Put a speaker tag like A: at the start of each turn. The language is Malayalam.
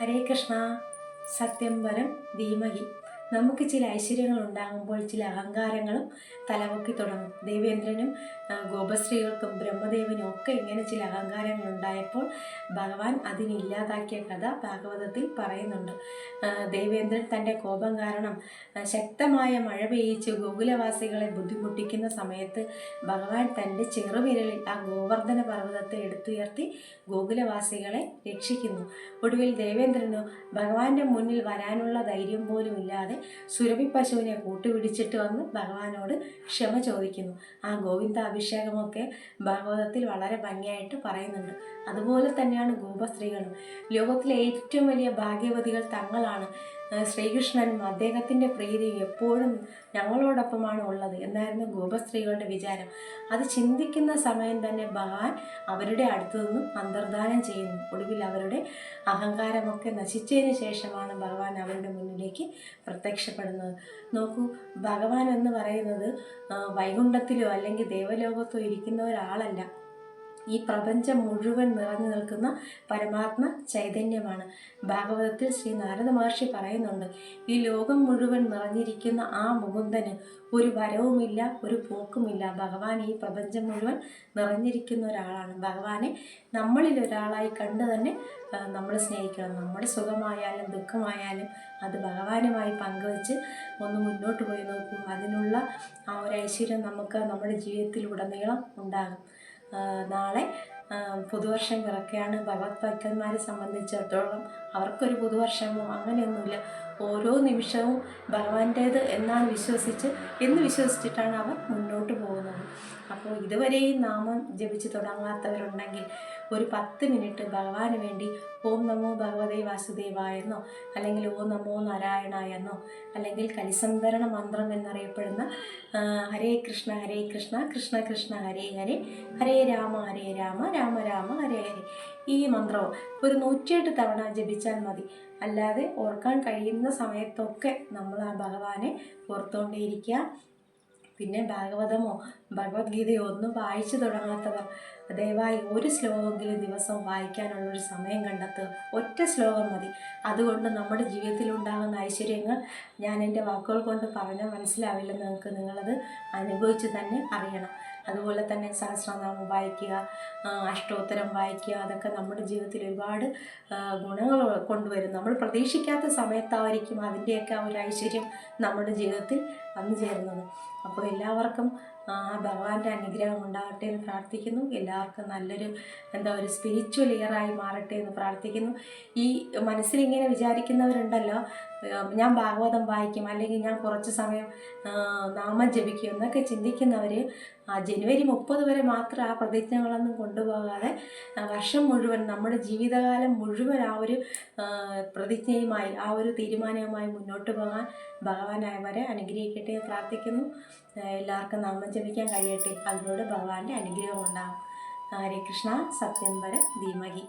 A: ഹരേ കൃഷ്ണ. സത്യം വരം ധീമഹി. നമുക്ക് ചില ഐശ്വര്യങ്ങൾ ഉണ്ടാകുമ്പോൾ ചില അഹങ്കാരങ്ങളും തലമുക്കി തുടങ്ങും. ദേവേന്ദ്രനും ഗോപശ്രീകൾക്കും ബ്രഹ്മദേവനും ഒക്കെ ഇങ്ങനെ ചില അഹങ്കാരങ്ങൾ ഉണ്ടായപ്പോൾ ഭഗവാൻ അതിനില്ലാതാക്കിയ കഥ ഭാഗവതത്തിൽ പറയുന്നുണ്ട്. ദേവേന്ദ്രൻ തന്റെ കോപം കാരണം ശക്തമായ മഴ പെയ്യിച്ച് ഗോകുലവാസികളെ ബുദ്ധിമുട്ടിക്കുന്ന സമയത്ത് ഭഗവാൻ തന്റെ ചെറുവിരലിൽ ആ ഗോവർദ്ധന പർവതത്തെ എടുത്തുയർത്തി ഗോകുലവാസികളെ രക്ഷിക്കുന്നു. ഒടുവിൽ ദേവേന്ദ്രനു ഭഗവാന്റെ മുന്നിൽ വരാനുള്ള ധൈര്യം പോലും ഇല്ലാതെ സുരഭി പശുവിനെ കൂട്ടുപിടിച്ചിട്ട് വന്ന് ഭഗവാനോട് ക്ഷമ ചോദിക്കുന്നു. ആ ഗോവിന്ദ അഭിഷേകമൊക്കെ ഭാഗവതത്തിൽ വളരെ ഭംഗിയായിട്ട് പറയുന്നുണ്ട്. അതുപോലെ തന്നെയാണ് ഗോപസ്ത്രീകളും. ലോകത്തിലെ ഏറ്റവും വലിയ ഭാഗ്യവതികൾ തങ്ങളാണ്. ഏഹ് ശ്രീകൃഷ്ണനും അദ്ദേഹത്തിന്റെ പ്രീതിയും എപ്പോഴും ഞങ്ങളോടൊപ്പമാണ് ഉള്ളത് എന്നായിരുന്നു ഗോപസ്ത്രീകളുടെ വിചാരം. അത് ചിന്തിക്കുന്ന സമയം തന്നെ ഭഗവാൻ അവരുടെ അടുത്തു നിന്നും അന്തർദാനം ചെയ്യുന്നു. ഒടുവിൽ അവരുടെ അഹങ്കാരമൊക്കെ നശിച്ചതിന് ശേഷമാണ് ഭഗവാൻ അവരുടെ മുന്നിലേക്ക് പ്രത്യക്ഷപ്പെടുന്നത്. നോക്കൂ ഭഗവാൻ എന്ന് പറയുന്നത് വൈകുണ്ഠത്തിലോ അല്ലെങ്കിൽ ദേവലോകത്തോ ഇരിക്കുന്ന ഒരാളല്ല. ഈ പ്രപഞ്ചം മുഴുവൻ നിറഞ്ഞു നിൽക്കുന്ന പരമാത്മ ചൈതന്യമാണ്. ഭാഗവതത്തിൽ ശ്രീ നാരദ മഹർഷി പറയുന്നുണ്ട് ഈ ലോകം മുഴുവൻ നിറഞ്ഞിരിക്കുന്ന ആ മുകുന്ദന് ഒരു വരവുമില്ല ഒരു പോക്കുമില്ല. ഭഗവാൻ ഈ പ്രപഞ്ചം മുഴുവൻ നിറഞ്ഞിരിക്കുന്ന ഒരാളാണ്. ഭഗവാനെ നമ്മളിൽ ഒരാളായി കണ്ട് തന്നെ നമ്മൾ സ്നേഹിക്കണം. നമ്മുടെ സുഖമായാലും ദുഃഖമായാലും അത് ഭഗവാനുമായി പങ്കുവച്ച് ഒന്ന് മുന്നോട്ട് പോയി നോക്കും. അതിനുള്ള ആ ഒരു ഐശ്വര്യം നമുക്ക് നമ്മുടെ ജീവിതത്തിലുടനീളം ഉണ്ടാകും. നാളെ പുതുവർഷം പിറക്കുകയാണ് ഭഗവത് ഭക്തന്മാരെ സംബന്ധിച്ചിടത്തോളം അവർക്കൊരു പുതുവർഷമോ അങ്ങനെയൊന്നുമില്ല. ഓരോ നിമിഷവും ഭഗവാന്റേത് എന്നാണ് വിശ്വസിച്ച് എന്ന് വിശ്വസിച്ചിട്ടാണ് അവർ മുന്നോട്ട് പോകുന്നത്. അപ്പോൾ ഇതുവരെയും നാമം ജപിച്ച് തുടങ്ങാത്തവരുണ്ടെങ്കിൽ ഒരു പത്ത് മിനിറ്റ് ഭഗവാന് വേണ്ടി ഓം നമോ ഭഗവതേ വാസുദേവായെന്നോ അല്ലെങ്കിൽ ഓം നമോ നാരായണ എന്നോ അല്ലെങ്കിൽ കലിസന്ധരണ മന്ത്രം എന്നറിയപ്പെടുന്ന ഹരേ കൃഷ്ണ ഹരേ കൃഷ്ണ കൃഷ്ണ കൃഷ്ണ ഹരേ ഹരേ ഹരേ രാമ ഹരേ രാമ രാമ രാമ ഹരേ ഹരേ. ഈ മന്ത്രവും ഒരു നൂറ്റിയെട്ട് തവണ ജപിച്ചാൽ മതി. അല്ലാതെ ഓർക്കാൻ കഴിയുന്ന സമയത്തൊക്കെ നമ്മൾ ആ ഭഗവാനെ ഓർത്തുകൊണ്ടേയിരിക്കുക പിന്നെ ഭാഗവതമോ ഭഗവത്ഗീതയോ ഒന്നും വായിച്ചു തുടങ്ങാത്തവർ ദയവായി ഒരു ശ്ലോകമെങ്കിലും ദിവസം വായിക്കാനുള്ളൊരു സമയം കണ്ടെത്തുക ഒറ്റ ശ്ലോകം മതി. അതുകൊണ്ട് നമ്മുടെ ജീവിതത്തിലുണ്ടാകുന്ന ഐശ്വര്യങ്ങൾ ഞാൻ എന്റെ വാക്കുകൾ കൊണ്ട് പറഞ്ഞാൽ മനസ്സിലാവില്ലെന്ന് നിങ്ങൾക്ക് നിങ്ങളത് അനുഭവിച്ച് തന്നെ അറിയണം. അതുപോലെ തന്നെ സഹസ്രനാമം വായിക്കുക അഷ്ടോത്തരം വായിക്കുക അതൊക്കെ നമ്മുടെ ജീവിതത്തിൽ ഒരുപാട് ഗുണങ്ങൾ കൊണ്ടുവരും. നമ്മൾ പ്രതീക്ഷിക്കാത്ത സമയത്തായിരിക്കും അതിന്റെയൊക്കെ ആ ഒരു ഐശ്വര്യം നമ്മുടെ ജീവിതത്തിൽ വന്നു ചേരുന്നത്. അപ്പോൾ എല്ലാവർക്കും ഭഗവാന്റെ അനുഗ്രഹം ഉണ്ടാകട്ടെ എന്ന് പ്രാർത്ഥിക്കുന്നു. എല്ലാവർക്കും നല്ലൊരു എന്താ ഒരു സ്പിരിച്വൽ ഇയറായി മാറട്ടെ എന്ന് പ്രാർത്ഥിക്കുന്നു. ഈ മനസ്സിലിങ്ങനെ വിചാരിക്കുന്നവരുണ്ടല്ലോ ഞാൻ ഭാഗവതം വായിക്കും അല്ലെങ്കിൽ ഞാൻ കുറച്ച് സമയം ആ, നാമം ജപിക്കും എന്നൊക്കെ ചിന്തിക്കുന്നവർ ആ ജനുവരി മുപ്പത് വരെ മാത്രം ആ പ്രതിജ്ഞകളൊന്നും കൊണ്ടുപോകാതെ വർഷം മുഴുവൻ നമ്മുടെ ജീവിതകാലം മുഴുവൻ ആ ഒരു ആ, പ്രതിജ്ഞയുമായി ആ ഒരു തീരുമാനവുമായി മുന്നോട്ട് പോകാൻ ഭഗവാനായവരെ അനുഗ്രഹിക്കട്ടെ പ്രാർത്ഥിക്കുന്നു. എല്ലാവർക്കും നാമം ജപിക്കാൻ കഴിയട്ടെ. അതിലൂടെ ഭഗവാന്റെ അനുഗ്രഹം ഉണ്ടാകും ഹരേ കൃഷ്ണ സത്യംബരം ധീമഹി.